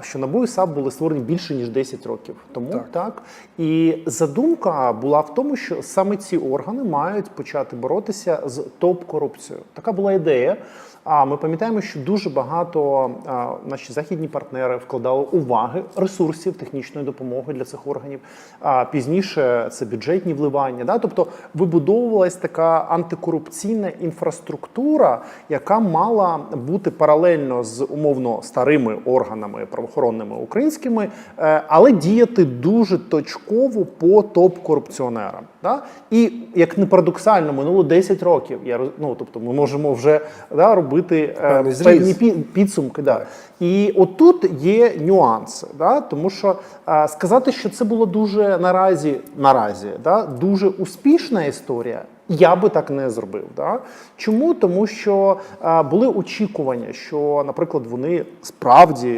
що НАБУ і САП були створені більше ніж 10 років тому. Так. Так. І задумка була в тому, що саме ці органи мають почати боротися з топ-корупцією. Така була ідея. А ми пам'ятаємо, що дуже багато а, наші західні партнери вкладали уваги, ресурсів, технічної допомоги для цих органів. А пізніше це бюджетні вливання. Да? Тобто вибудовувалась така антикорупційна інфраструктура, яка мала бути паралельно з умовно старими органами правоохоронними українськими, е, але діяти дуже точково по топ-корупціонерам. Да? І як не парадоксально, минуло 10 років. Я ну, тобто, ми можемо вже да, робити е, певні підсумки. Да. І отут є нюанси, да? тому що е, сказати, що це було дуже наразі, наразі да? дуже успішна історія. Я би так не зробив. Да? Чому? Тому що е, були очікування, що, наприклад, вони справді